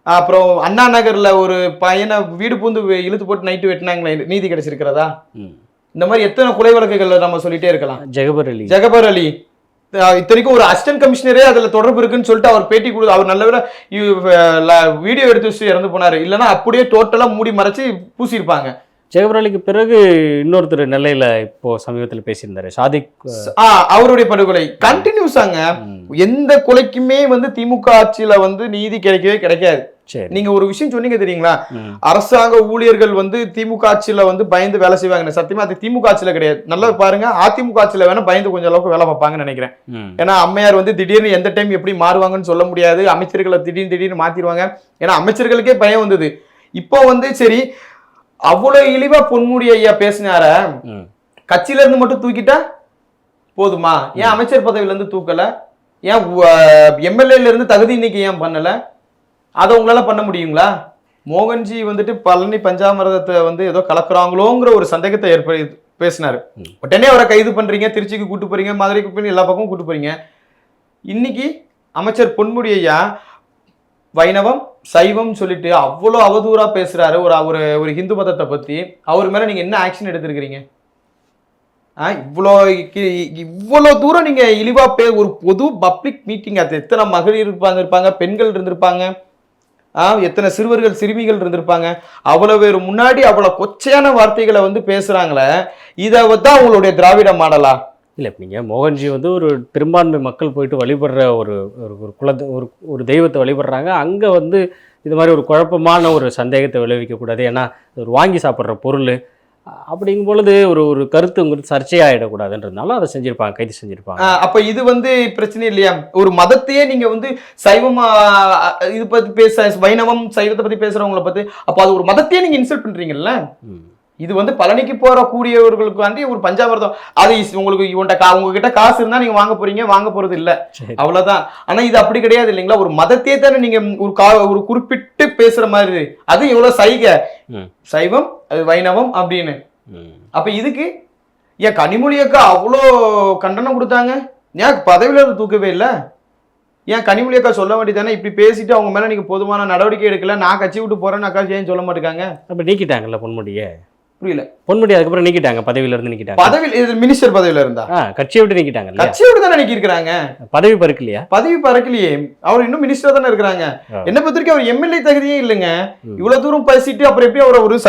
[SPEAKER 3] அப்புறம் அண்ணா நகர்ல ஒரு பையனை வீடு பூந்து இழுத்து போட்டு நைட்டு வெட்டினாங்களே நீதி கிடைச்சிருக்கிறதா? இந்த மாதிரி எத்தனை கொலை வழக்குகள் நம்ம சொல்லிட்டே இருக்கலாம்.
[SPEAKER 4] ஜெகபர் அலி.
[SPEAKER 3] ஜெகபர் அலி. இத்தனைக்கும் ஒரு அசிஸ்டன்ட் கமிஷனரே அதுல தொடர்பு இருக்குன்னு சொல்லிட்டு அவர் பேட்டி கொடு அவர் நல்ல வீடியோ எடுத்து வச்சு இறந்து போனாரு. இல்லைன்னா அப்படியே டோட்டலா மூடி மறைச்சு பூசியிருப்பாங்க.
[SPEAKER 4] ஜெகபர் அலிக்கு பிறகு இன்னொருத்தர் நெல்லையில் இப்போ சமீபத்தில் பேசியிருந்தாரு சாதிக்
[SPEAKER 3] ஆ, அவருடைய படுகொலை. கண்டினியூஸாங்க எந்த கொலைக்குமே வந்து திமுக ஆட்சியில வந்து நீதி கிடைக்கவே கிடைக்காது. நீங்க ஒரு விஷயம் சொன்னீங்க தெரியுங்களா? அரசாங்க ஊழியர்கள் வந்து திமுக ஆட்சியில வந்து பயந்து வேலை செய்வாங்க சத்தியமா அது திமுக ஆட்சியில கிடையாது. நல்லா பாருங்க அதிமுக ஆட்சியில வேணா பயந்து கொஞ்சம் அளவுக்கு வேலை பார்ப்பாங்கன்னு நினைக்கிறேன். ஏன்னா அம்மையார் வந்து திடீர்னு எந்த டைம் எப்படி மாறுவாங்கன்னு சொல்ல முடியாது. அமைச்சர்களை திடீர்னு திடீர்னு மாத்திருவாங்க. ஏன்னா அமைச்சர்களுக்கே பயம் வந்தது. இப்போ வந்து சரி அவ்வளவு இழிவா பொன்முடி ஐயா பேசினார. கட்சியில இருந்து மட்டும் தூக்கிட்டா போதுமா? ஏன் அமைச்சர் பதவியில இருந்து தூக்கல? ஏன் எம்எல்ஏல இருந்து தகுதி இன்னைக்கு ஏன் பண்ணல? அதை உங்களால பண்ண முடியுங்களா? மோகன்ஜி வந்துட்டு பழனி பஞ்சாமிரதத்தை வந்து ஏதோ கலக்குறாங்களோங்கிற ஒரு சந்தேகத்தை ஏற்ப பேசினாரு. உடனே அவரை கைது பண்றீங்க திருச்சிக்கு கூட்டு போறீங்க மதுரைக்கு போய் எல்லா பக்கமும் கூட்டு போறீங்க. இன்னைக்கு அமைச்சர் பொன்முடி ஐயா வைணவம் சைவம் சொல்லிட்டு அவ்வளோ அவதூறா பேசுறாரு. ஒரு ஒரு ஒரு ஹிந்து மதத்தை பத்தி. அவர் மேல நீங்க என்ன ஆக்ஷன் எடுத்திருக்கிறீங்க? ஆ இவ்வளோ இவ்வளோ தூரம் நீங்க இழிவா பே ஒரு பொது பப்ளிக் மீட்டிங் அது. எத்தனை மகளிர் இருப்பாங்க இருப்பாங்க பெண்கள் இருந்திருப்பாங்க. எத்தனை சிறுவர்கள் சிறுமிகள் இருந்திருப்பாங்க. அவ்வளோ பேர் முன்னாடி அவ்வளோ கொச்சையான வார்த்தைகளை வந்து பேசுகிறாங்களே இதை தான் அவங்களுடைய திராவிட மாடலா?
[SPEAKER 4] இல்லை இப்போ நீங்கள் மோகன்ஜி வந்து ஒரு பெரும்பான்மை மக்கள் போயிட்டு வழிபடுற ஒரு ஒரு ஒரு குல ஒரு ஒரு தெய்வத்தை வழிபடுறாங்க. அங்கே வந்து இது மாதிரி ஒரு குழப்பமான ஒரு சந்தேகத்தை விளைவிக்கக்கூடாது. ஏன்னா ஒரு வாங்கி சாப்பிட்ற பொருள். அப்படிங்கும் பொழுது ஒரு ஒரு கருத்து உங்களுக்கு சர்ச்சையாயிடக்கூடாதுன்றதுனால அதை செஞ்சுருப்பாங்க கைது செஞ்சுருப்பாங்க.
[SPEAKER 3] அப்ப இது வந்து பிரச்சனை இல்லையா? ஒரு மதத்தையே நீங்க வந்து சைவம் இது பத்தி பேச வைணவம் சைவத்தை பத்தி பேசுறவங்கள பத்தி அப்ப அது ஒரு மதத்தையே நீங்க இன்சல்ட் பண்றீங்கல்ல. இது வந்து பழனிக்கு போற கூடியவர்களுக்காண்டி ஒரு பஞ்சாமிர்தம். அது உங்களுக்கு இவன்ட்ட கா உங்ககிட்ட காசு இருந்தா நீங்க வாங்க போறீங்க வாங்க போறது இல்ல. அவ்வளவுதான். ஆனா இது அப்படி கிடையாது இல்லைங்களா? ஒரு மதத்தையே தானே நீங்க ஒரு கா ஒரு குறிப்பிட்டு பேசுற மாதிரி. அது எவ்வளவு சைகை. சைவம் அது வைணவம் அப்படின்னு. அப்ப இதுக்கு ஏன் கனிமொழி அக்கா அவ்வளோ கண்டனம் கொடுத்தாங்க? ஏன் பதவியில தூக்கவே இல்லை? ஏன் கனிமொழி அக்கா சொல்ல வேண்டியதானே? இப்படி பேசிட்டு அவங்க மேல நீங்க போதுமான நடவடிக்கை எடுக்கல. நான் கட்சி விட்டு போறேன்னு அக்கா ஏன் சொல்ல மாட்டேங்காங்க?
[SPEAKER 4] அப்போ நீக்கிட்டாங்கல்ல பொன்முடியை?
[SPEAKER 3] புரியல.
[SPEAKER 4] பொன்முடி அதுக்கப்புறம் நீக்கிட்டாங்க பதவியில இருந்து நீக்கிட்டாங்க.
[SPEAKER 3] பதவியில் இது மினிஸ்டர் பதவியில இருந்தா?
[SPEAKER 4] கட்சியை விட்டு நீக்கிட்டாங்கல்ல
[SPEAKER 3] கட்சியை விட்டு தானே நிக்கிறாங்க
[SPEAKER 4] பதவி பறிக்கலையா?
[SPEAKER 3] பதவி பறக்கலையே. அவர் இன்னும் மினிஸ்டர் தானே இருக்கிறாங்க. என்ன பொறுத்த வரைக்கும் அவர் எம்எல்ஏ தகுதியே இல்லைங்க. இவ்வளவு தூரம் பேசிட்டு அப்புறம் எப்படி அவர் ஒரு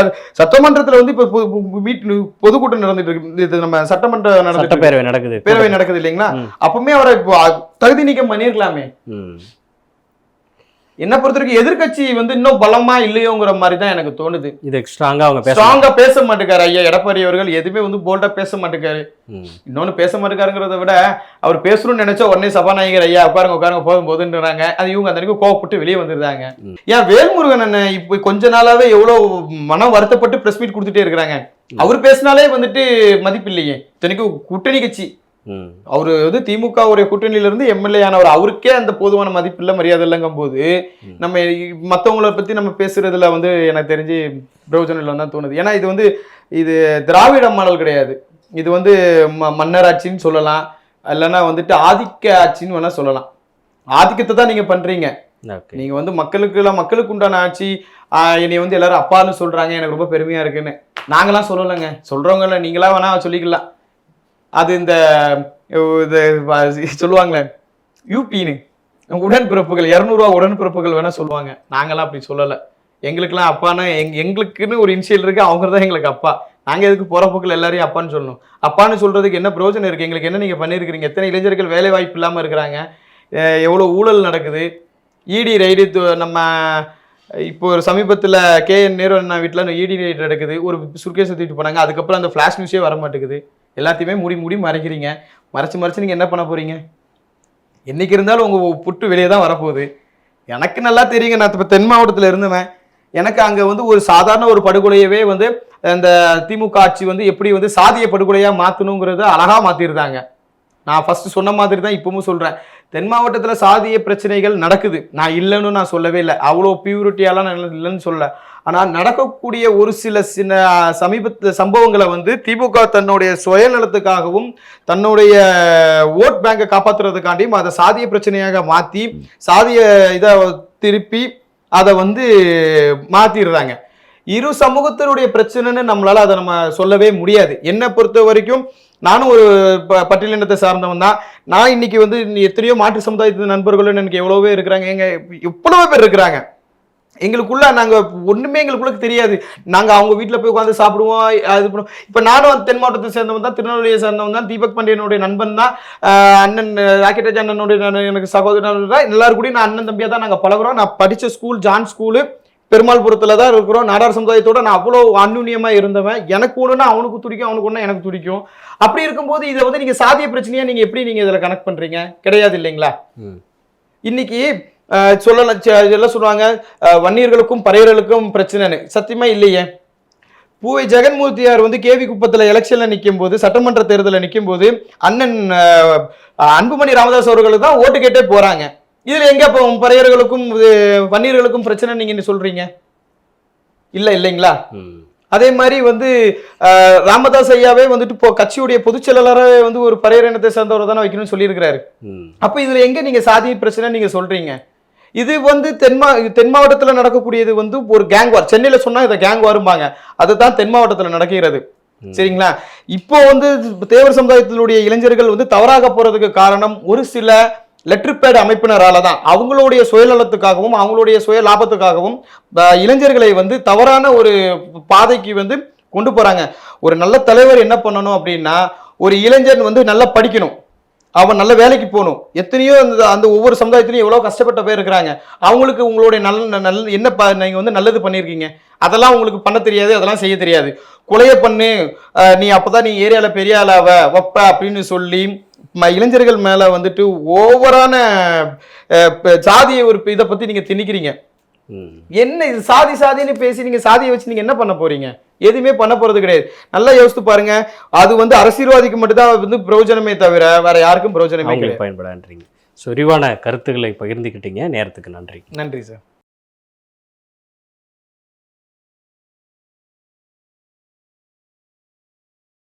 [SPEAKER 3] சட்டமன்றத்துல வந்து இப்ப பொ- பொ- மீட் பொதுக்கூட்டம் நடந்துட்டு இருக்கு. இது நம்ம சட்டமன்ற இருக்கு.
[SPEAKER 4] சட்டப்பேரவை நடக்குது.
[SPEAKER 3] பேரவை நடக்குது இல்லைங்களா. அப்பவுமே அவரை இப்போ தகுதி நீக்கம் பண்ணியிருக்கலாமே.
[SPEAKER 4] ம்.
[SPEAKER 3] என்ன பொறுத்த வரைக்கும் எதிர்க்கட்சி வந்து இன்னும் பலமா இல்லையோங்கிற மாதிரி தான் எனக்கு தோணுது.
[SPEAKER 4] இது ஸ்ட்ராங்கா அவங்க
[SPEAKER 3] ஸ்ட்ராங்கா பேச மாட்டேங்காரு ஐயா எடப்பாடி அவர்கள். எதுவுமே வந்து போல்டா பேச மாட்டேங்காரு இன்னொன்னு பேச மாட்டேங்கிறத விட அவர் பேசணும்னு நினைச்சா உடனே சபாநாயகர் ஐயா உட்காருங்க உட்காருங்க போதும் போதுன்றாங்க அது இவங்க அந்த அன்னைக்கு கோவப்பட்டு வெளியே வந்துருந்தாங்க. ஏன் வேல்முருகன் அண்ணன் இப்போ கொஞ்ச நாளாவே எவ்வளவு மனம் வருத்தப்பட்டு பிரஸ் மீட் கொடுத்துட்டே இருக்கிறாங்க. அவர் பேசினாலே வந்துட்டு மதிப்பு இல்லையே இத்தனைக்கும் கூட்டணி கட்சி. அவர் வந்து திமுக உடைய கூட்டணியில இருந்து எம்எல்ஏ ஆனவர். அவருக்கே அந்த போதுமான மதிப்பு இல்ல மரியாதை இல்லைங்கும் போது. நம்ம மத்தவங்கள பத்தி நம்ம பேசுறதுல வந்து எனக்கு தெரிஞ்சு பிரயோஜனம் இல்லைன்னு தான் தோணுது. ஏன்னா இது வந்து இது திராவிட மாடல் கிடையாது. இது வந்து ம மன்னராட்சின்னு சொல்லலாம். இல்லைன்னா வந்துட்டு ஆதிக்க ஆட்சின்னு வேணா சொல்லலாம். ஆதிக்கத்தை தான் நீங்க பண்றீங்க. நீங்க வந்து மக்களுக்கு எல்லாம் மக்களுக்கு உண்டான ஆட்சி என்னை வந்து எல்லாரும் அப்பான்னு சொல்றாங்க. எனக்கு ரொம்ப பெருமையா இருக்குன்னு. நாங்களாம் சொல்லலைங்க. சொல்றவங்க இல்ல நீங்களா வேணா சொல்லிக்கலாம். அது இந்த இது சொல்லுவாங்களே யூபின்னு. உடன்பிறப்புகள் இரநூறுவா உடன்பிறப்புகள் வேணால் சொல்லுவாங்க. நாங்களாம் அப்படி சொல்லலை. எங்களுக்கெல்லாம் அப்பான்னு எங் எங்களுக்குன்னு ஒரு இனிஷியல் இருக்குது அவங்க தான் எங்களுக்கு அப்பா. நாங்கள் எதுக்கு போற போக்கில் எல்லாரையும் அப்பான்னு சொல்லணும். அப்பான்னு சொல்கிறதுக்கு என்ன பிரயோஜனம் இருக்குது எங்களுக்கு என்ன நீங்கள் பண்ணியிருக்கிறீங்க எத்தனை இளைஞர்கள் வேலை வாய்ப்பு இல்லாமல் இருக்கிறாங்க எவ்வளோ ஊழல் நடக்குது? இடி ரைடு நம்ம இப்போ ஒரு சமீபத்தில் கே என் நேரு அண்ணா வீட்டில் இடி ரைடு நடக்குது. ஒரு சுர்கேஸை தூக்கிட்டு போனாங்க. அதுக்கப்புறம் அந்த ஃப்ளாஷ் நியூஸே வர மாட்டேங்குது எல்லாத்தையுமே மூடி மூடி மறைக்கிறீங்க. மறைச்சு மறைச்சு நீங்கள் என்ன பண்ண போகிறீங்க என்னைக்கு இருந்தாலும் உங்கள் புட்டு வெளியே தான் வரப்போகுது. எனக்கு நல்லா தெரியுங்க. நான் இப்போ தென் மாவட்டத்தில் இருந்தவன். எனக்கு அங்கே வந்து ஒரு சாதாரண ஒரு படுகொலையவே வந்து இந்த திமுக ஆட்சி வந்து எப்படி வந்து சாதிய படுகொலையாக மாற்றணுங்கிறத அழகாக மாற்றிருந்தாங்க நான் ஃபஸ்ட்டு சொன்ன மாதிரி தான் இப்பவும் சொல்கிறேன் தென் மாவட்டத்தில் சாதிய பிரச்சனைகள் நடக்குது. நான் இல்லைன்னு நான் சொல்லவே இல்லை. அவ்வளோ பியூரிட்டியாலாம் நான் இல்லைன்னு சொல்லலை. ஆனால் நடக்கக்கூடிய ஒரு சில சின்ன சமீபத்து சம்பவங்களை வந்து திமுக தன்னுடைய சுயநலத்துக்காகவும் தன்னுடைய ஓட் பேங்கை காப்பாற்றுறதுக்காண்டியும் அதை சாதிய பிரச்சனையாக மாற்றி சாதிய இதை திருப்பி அதை வந்து மாற்றிடுறாங்க இரு சமூகத்தினுடைய பிரச்சனைன்னு நம்மளால அதை நம்ம சொல்லவே முடியாது. என்னை பொறுத்த வரைக்கும் நானும் ஒரு ப- பட்டியலினத்தை சார்ந்தவன் தான். நான் இன்னைக்கு வந்து எத்தனையோ மாற்று சமுதாயத்து நண்பர்களும் எனக்கு எவ்வளவோ இருக்கிறாங்க. எங்க எவ்வளவோ பேர் இருக்கிறாங்க. எங்களுக்குள்ள நாங்க ஒண்ணுமே எங்களுக்குள்ள தெரியாது. நாங்க அவங்க வீட்டில் போய் உட்காந்து சாப்பிடுவோம் அது பண்ணுவோம். இப்ப நானும் தென் மாவட்டத்தை சேர்ந்தவன் தான் திருநெல்வேலியை சேர்ந்தவன் தான். தீபக் பாண்டியனுடைய நண்பன் தான். அண்ணன் ராக்கெட்ராஜ் அண்ணனுடைய எனக்கு சகோதரன் தான். எல்லாரும் கூட நான் அண்ணன் தம்பியா தான் நாங்க பழகுறோம். நான் படிச்ச ஸ்கூல் ஜான் ஸ்கூலு பெருமாள்புரத்துல தான் இருக்கிறோம். நாடார் சமுதாயத்தோட நான் அவ்வளோ அந்யுன்யமா இருந்தவன். எனக்கு ஒண்ணுன்னா அவனுக்கு துடிக்கும் அவனுக்கு ஒண்ணா எனக்கு துடிக்கும். அப்படி இருக்கும்போது இதை வந்து நீங்க சாதிய பிரச்சனையா நீங்க எப்படி நீங்க இதுல கனெக்ட் பண்றீங்க? கிடையாது இல்லைங்களா. இன்னைக்கு சொல்லலாம் எல்லாம் சொல்லுவாங்க வன்னியர்களுக்கும் பறையர்களுக்கும் பிரச்சனைன்னு. சத்தியமா இல்லையே? பூவை ஜெகன்மூர்த்தியார் வந்து கேவி குப்பத்தில் எலெக்ஷன்ல நிற்கும் போது சட்டமன்ற தேர்தலில் நிற்கும் போது அண்ணன் அன்புமணி ராமதாஸ் அவர்களுக்கு தான் ஓட்டு கேட்டே போறாங்க. இதுல எங்க இப்போ பறையர்களுக்கும் வன்னியர்களுக்கும் பிரச்சனை நீங்க என்ன சொல்றீங்க? இல்ல இல்லைங்களா. அதே மாதிரி வந்து ராமதாஸ் ஐயாவே வந்துட்டு இப்போ கட்சியுடைய பொதுச் செயலாளராகவே வந்து ஒரு பறையர் இனத்தை சேர்ந்தவர் தானே வைக்கணும்னு சொல்லியிருக்கிறாரு. அப்ப இதுல எங்க நீங்க சாதி பிரச்சனை நீங்க சொல்றீங்க? இது வந்து தென் மா தென் மாவட்டத்துல நடக்கக்கூடியது வந்து ஒரு கேங் வார் சென்னையில சொன்னா இதை கேங் வாரும்பாங்க அதுதான் தென் மாவட்டத்துல நடக்கிறது. சரிங்களா? இப்போ வந்து தேவர் சமுதாயத்தினுடைய இளைஞர்கள் வந்து தவறாக போறதுக்கு காரணம் ஒரு சில லெட்டர் பேட் தான் அவங்களுடைய சுயநலத்துக்காகவும் அவங்களுடைய சுய லாபத்துக்காகவும் இளைஞர்களை வந்து தவறான ஒரு பாதைக்கு வந்து கொண்டு போகிறாங்க ஒரு நல்ல தலைவர் என்ன பண்ணணும் அப்படின்னா ஒரு இளைஞன் வந்து நல்லா படிக்கணும். அவன் நல்ல வேலைக்கு போகணும். எத்தனையோ அந்த அந்த ஒவ்வொரு சமுதாயத்திலையும் எவ்வளோ கஷ்டப்பட்ட பேர் இருக்கிறாங்க. அவங்களுக்கு உங்களுடைய நல்ல நல்ல என்ன ப நீங்கள் வந்து நல்லது பண்ணியிருக்கீங்க? அதெல்லாம் உங்களுக்கு பண்ண தெரியாது அதெல்லாம் செய்ய தெரியாது. கொலையை பண்ணு. நீ அப்போ தான் நீ ஏரியாவில் பெரிய ஆளாவ வப்ப அப்படின்னு சொல்லி இளைஞர்கள் மேலே வந்துட்டு ஓவரான ஜாதிய ஒரு இதை பற்றி நீங்கள் திணிக்கிறீங்க. என்ன இது சாதி சாதின்னு பேசி நீங்க சாதியை வச்சு நீங்க என்ன பண்ண போறீங்க? எதுவுமே பண்ண போறது கிடையாது. நல்லா யோசித்து பாருங்க. அது வந்து அரசியல்வாதிக்கு மட்டும்தான் வந்து பிரயோஜனமே தவிர வேற யாருக்கும் பிரயோஜனமே
[SPEAKER 4] பயன்படான்றீங்க ஸோ விரிவான கருத்துக்களை பகிர்ந்துக்கிட்டீங்க. நேரத்துக்கு நன்றி.
[SPEAKER 3] நன்றி சார்.